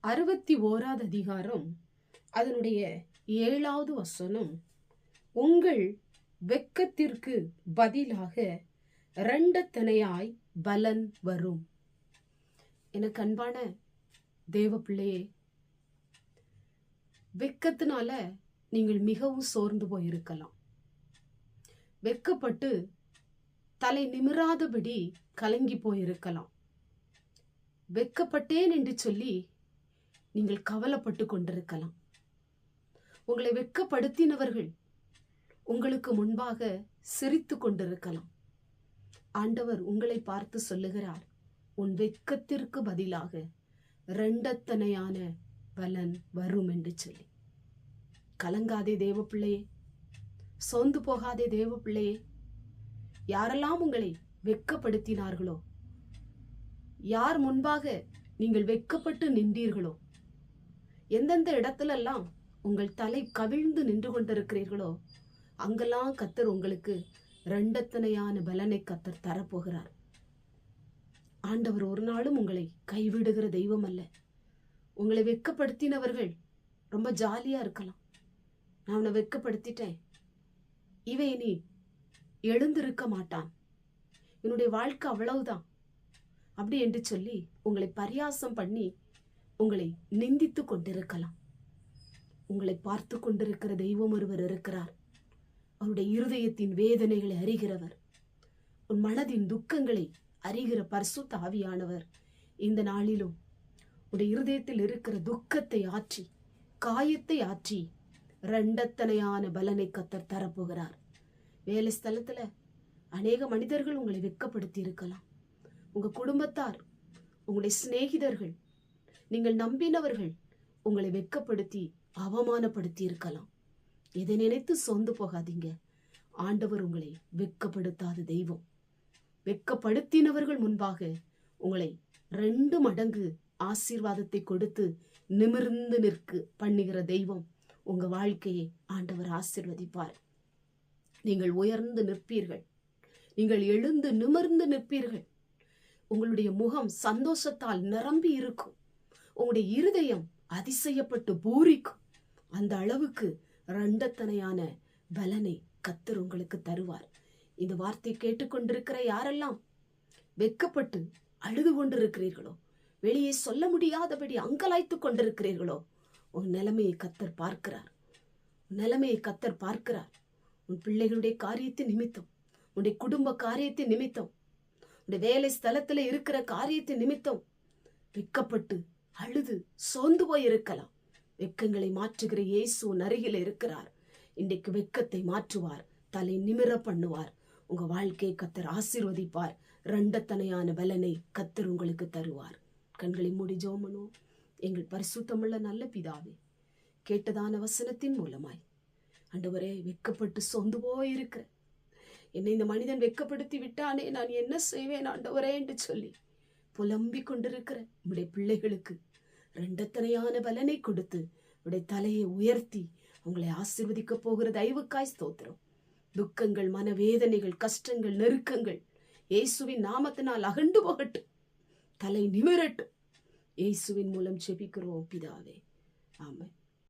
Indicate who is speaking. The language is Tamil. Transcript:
Speaker 1: அறுபத்தி ஓராவது அதிகாரம் அதனுடைய ஏழாவது வசனம். உங்கள் வெட்கத்திற்கு பதிலாக இரண்டத்தனையாய் பலன் வரும். எனக்கு அன்பான தேவ பிள்ளையே வெட்கத்தினால நீங்கள் மிகவும் சோர்ந்து போயிருக்கலாம். வெட்கப்பட்டு தலை நிமிராதபடி கலங்கி போயிருக்கலாம். வெட்கப்பட்டேன் என்று சொல்லி நீங்கள் கவலைப்பட்டு கொண்டிருக்கலாம். உங்களை வெட்கப்படுத்தினவர்கள் உங்களுக்கு முன்பாக சிரித்து கொண்டிருக்கலாம். ஆண்டவர் உங்களை பார்த்து சொல்லுகிறார் உன் வெட்கத்திற்கு பதிலாக ரெண்டத்தனையான பலன் வரும் என்று சொல்லி. கலங்காதே தேவ பிள்ளையே சோர்ந்து போகாதே தேவ பிள்ளையே யாரெல்லாம் உங்களை வெட்கப்படுத்தினார்களோ யார் முன்பாக நீங்கள் வெட்கப்பட்டு நின்றீர்களோ? எந்தெந்த இடத்துலெல்லாம் உங்கள் தலை கவிழ்ந்து நின்று கொண்டிருக்கிறீர்களோ அங்கெல்லாம் கத்தர் உங்களுக்கு ரெண்டத்தனையான பலனை கத்தர் தரப்போகிறார். ஆண்டவர் ஒரு நாளும் உங்களை கைவிடுகிற தெய்வம் அல்ல. உங்களை வெட்கப்படுத்தினவர்கள் ரொம்ப ஜாலியாக இருக்கலாம். நான் அவனை வெட்கப்படுத்திட்டேன். இவன் இனி எழுந்திருக்க மாட்டான். என்னுடைய வாழ்க்கை அவ்வளவுதான். அப்படி என்று சொல்லி உங்களை பரியாசம் பண்ணி உங்களை நிந்தித்து கொண்டிருக்கலாம். உங்களை பார்த்து கொண்டிருக்கிற தெய்வம் ஒருவர் இருக்கிறார். அவருடைய இருதயத்தின் வேதனைகளை அறிகிறவர். உன் மனதின் துக்கங்களை அறிகிற பர்சு ஆவியானவர் இந்த நாளிலும் உடைய இருதயத்தில் இருக்கிற துக்கத்தை ஆற்றி காயத்தை ஆற்றி ரெண்டத்தனையான பலனை கத்தர் தரப்போகிறார். வேலை ஸ்தலத்தில் அநேக மனிதர்கள் உங்களை வெட்கப்படுத்தி இருக்கலாம். உங்கள் குடும்பத்தார் உங்களுடைய சிநேகிதர்கள் நீங்கள் நம்பினவர்கள் உங்களை வெட்கப்படுத்தி அவமானப்படுத்தி இருக்கலாம். இதை நினைத்து சொந்து போகாதீங்க. ஆண்டவர் உங்களை வெட்கப்படுத்தாத தெய்வம். வெட்கப்படுத்தினவர்கள் முன்பாக உங்களை ரெண்டு மடங்கு ஆசீர்வாதத்தை கொடுத்து நிமிர்ந்து நிற்கு பண்ணுகிற தெய்வம் உங்க வாழ்க்கையை ஆண்டவர் ஆசீர்வதிப்பார். நீங்கள் உயர்ந்து நிற்பீர்கள். நீங்கள் எழுந்து நிமிர்ந்து நிற்பீர்கள். உங்களுடைய முகம் சந்தோஷத்தால் நிரம்பி இருக்கும். உங்களுடைய இருதயம் அதிசயப்பட்டு பூரிக்கும். அந்த அளவுக்கு ரெண்டத்தனையான பலனை கத்தர் உங்களுக்கு தருவார். இந்த வார்த்தை கேட்டுக்கொண்டிருக்கிற யாரெல்லாம் வெக்கப்பட்டு அழுது கொண்டிருக்கிறீர்களோ வெளியே சொல்ல முடியாதபடி அங்கலாய்த்து கொண்டிருக்கிறீர்களோ உன் நிலைமையை கத்தர் பார்க்கிறார். உன் நிலைமையை கத்தர் பார்க்கிறார். உன் பிள்ளைகளுடைய காரியத்தின் நிமித்தம் உன்னுடைய குடும்ப காரியத்தின் நிமித்தம் உன்னுடைய வேலை ஸ்தலத்துல இருக்கிற காரியத்தின் நிமித்தம் வெட்கப்பட்டு அழுது சோர்ந்து போய் இருக்கலாம் வெட்கங்களை மாற்றுகிற இயேசு அருகில் இருக்கிறார். இன்றைக்கு வெட்கத்தை மாற்றுவார் தலை நிமிர பண்ணுவார். உங்க வாழ்க்கையை கத்தர் ஆசீர்வதிப்பார். ரெண்டத்தனையான பலனை கத்தர் உங்களுக்கு தருவார். கண்களை மூடி ஜோமனோ. எங்கள் பரிசுத்தமுள்ள நல்ல பிதாவே கேட்டதான வசனத்தின் மூலமாய். அண்டவரே வெட்கப்பட்டு சொந்து போயிருக்கிற என்னை இந்த மனிதன் வெட்கப்படுத்தி விட்டானே நான் என்ன செய்வேன் ஆண்டவரே என்று சொல்லி புலம்பிக் கொண்டிருக்கிற உடைய பிள்ளைகளுக்கு ரெண்டத்தனையான பலனை கொடுத்து உடைய தலையை உயர்த்தி உங்களை ஆசீர்வதிக்க போகிற தயவுக்காய் ஸ்தோத்திரம். துக்கங்கள் மனவேதனைகள் கஷ்டங்கள் நெருக்கங்கள் இயேசுவின் நாமத்தினால் அகண்டு போகட்டும். தலை நிமிரட்டும். இயேசுவின் மூலம் செபிக்கிறோம் பிதாவே. ஆமாம்